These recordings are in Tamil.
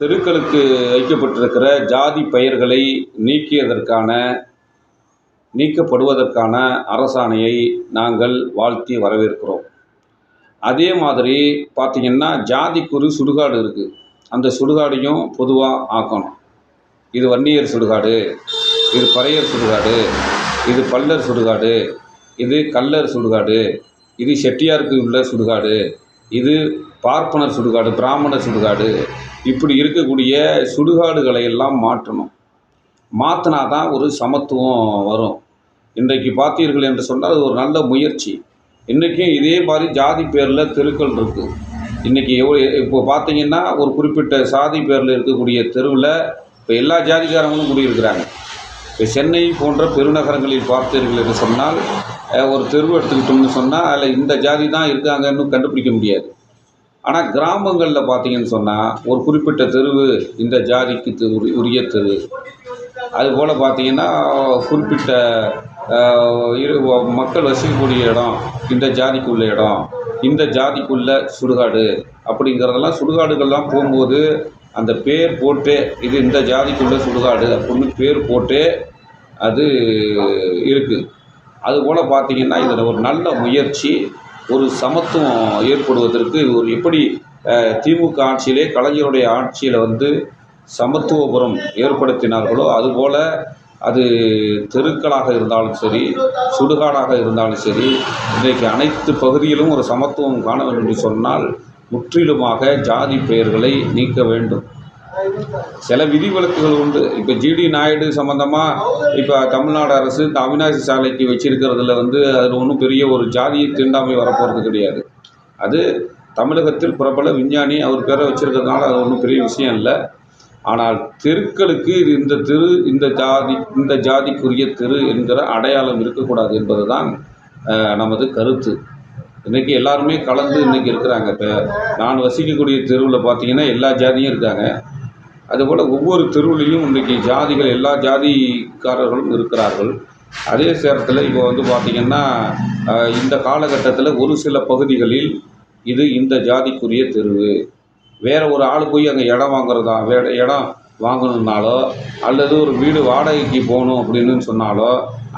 தெருக்களுக்கு வைக்கப்பட்டிருக்கிற ஜாதி பெயர்களை நீக்கியதற்கான நீக்கப்படுவதற்கான அரசாணையை நாங்கள் வாழ்த்தி வரவேற்கிறோம். அதே மாதிரி பார்த்திங்கன்னா ஜாதிக்குரு சுடுகாடு இருக்குது அந்த சுடுகாடையும் பொதுவாக ஆக்கணும். இது வன்னியர் சுடுகாடு இது பறையர் சுடுகாடு இது பல்லர் சுடுகாடு இது கல்லர் சுடுகாடு இது செட்டியாருக்கு உள்ள சுடுகாடு இது பார்ப்பனர் சுடுகாடு பிராமணர் சுடுகாடு. இப்படி இருக்கக்கூடிய சுடுகாடுகளை எல்லாம் மாற்றணும். மாற்றினா தான் ஒரு சமத்துவம் வரும். இன்றைக்கு பார்த்தீர்கள் என்று சொன்னால் அது ஒரு நல்ல முயற்சி. இன்றைக்கும் இதே மாதிரி ஜாதி பேரில் தெருக்கள் இருக்குது இன்றைக்கி எவ்வளோ இப்போ பார்த்தீங்கன்னா ஒரு குறிப்பிட்ட சாதி பேரில் இருக்கக்கூடிய தெருவில் இப்போ எல்லா ஜாதிக்காரங்களும் குடியிருக்கிறாங்க. இப்போ சென்னை போன்ற பெருநகரங்களில் பார்த்தீர்கள் என்று சொன்னால் ஒரு தெருவு எடுத்துக்கிட்டோம்னு சொன்னால் அதில் இந்த ஜாதி தான் இருக்காங்கன்னு கண்டுபிடிக்க முடியாது. ஆனால் கிராமங்களில் பார்த்தீங்கன்னு சொன்னால் ஒரு குறிப்பிட்ட தெருவு இந்த ஜாதிக்கு உரிய தெரு. அதுபோல் பார்த்தீங்கன்னா குறிப்பிட்ட இரு மக்கள் வசிக்கக்கூடிய இடம் இந்த ஜாதிக்குள்ள இடம் இந்த ஜாதிக்குள்ள சுடுகாடு அப்படிங்கிறதெல்லாம் சுடுகாடுகள்லாம் போகும்போது அந்த பேர் போட்டே இது இந்த ஜாதிக்குள்ள சுடுகாடு அப்படின்னு பேர் போட்டே அது இருக்குது அதுபோல் பார்த்தீங்கன்னா இதில் ஒரு நல்ல முயற்சி ஒரு சமத்துவம் ஏற்படுவதற்கு ஒரு எப்படி திமுக ஆட்சியிலே கலைஞருடைய ஆட்சியில் வந்து சமத்துவபுரம் ஏற்படுத்தினார்களோ அதுபோல் அது தெருக்களாக இருந்தாலும் சரி சுடுகாடாக இருந்தாலும் சரி இன்றைக்கு அனைத்து பகுதியிலும் ஒரு சமத்துவம் காண வேண்டும் என்று சொன்னால் முற்றிலுமாக ஜாதி பெயர்களை நீக்க வேண்டும். சில விதிவிலக்குகள் உண்டு. இப்போ ஜிடி நாயுடு சம்மந்தமாக இப்போ தமிழ்நாடு அரசு இந்த அவினாசி சாலைக்கு வச்சிருக்கிறதுல வந்து அதில் ஒன்றும் பெரிய ஒரு ஜாதியை தீண்டாமை வரப்போகிறது கிடையாது. அது தமிழகத்தில் பிரபல விஞ்ஞானி அவர் பேரை வச்சிருக்கிறதுனால அது ஒன்றும் பெரிய விஷயம் இல்லை. ஆனால் தெருக்களுக்கு இது இந்த தெரு இந்த ஜாதி இந்த ஜாதிக்குரிய தெரு என்கிற அடையாளம் இருக்கக்கூடாது என்பது தான் நமது கருத்து. இன்றைக்கி எல்லாருமே கலந்து இன்றைக்கி இருக்கிறாங்க. இப்போ நான் வசிக்கக்கூடிய தெருவில் பார்த்தீங்கன்னா எல்லா ஜாதியும் இருக்காங்க. அதுபோல் ஒவ்வொரு தெருவுலேயும் இன்றைக்கி ஜாதிகள் எல்லா ஜாதிக்காரர்களும் இருக்கிறார்கள். அதே நேரத்தில் இப்போ வந்து பார்த்திங்கன்னா இந்த காலகட்டத்தில் ஒரு சில பகுதிகளில் இது இந்த ஜாதிக்குரிய தெருவு. வேறு ஒரு ஆள் போய் அங்கே இடம் வாங்குறதா வேற இடம் வாங்கணுன்னாலோ அல்லது ஒரு வீடு வாடகைக்கு போகணும் அப்படின்னு சொன்னாலோ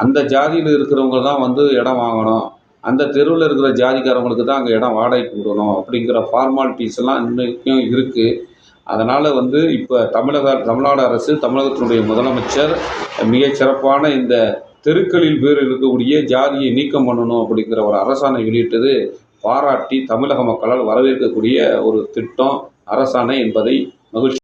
அந்த ஜாதியில் இருக்கிறவங்க தான் வந்து இடம் வாங்கணும். அந்த தெருவில் இருக்கிற ஜாதிக்காரங்களுக்கு தான் அங்கே இடம் வாடகைக்கு விடணும் அப்படிங்கிற ஃபார்மாலிட்டிஸ் எல்லாம் இன்றைக்கும் இருக்குது அதனால் வந்து இப்போ தமிழக தமிழ்நாடு அரசு தமிழகத்தினுடைய முதலமைச்சர் மிக சிறப்பான இந்த தெருக்களில் பேர் இருக்கக்கூடிய ஜாதியை நீக்கம் பண்ணணும் அப்படிங்கிற ஒரு அரசாணை வெளியிட்டது பாராட்டி தமிழக மக்களால் வரவேற்கக்கூடிய ஒரு திட்டம் அரசாணை என்பதை மகிழ்ச்சி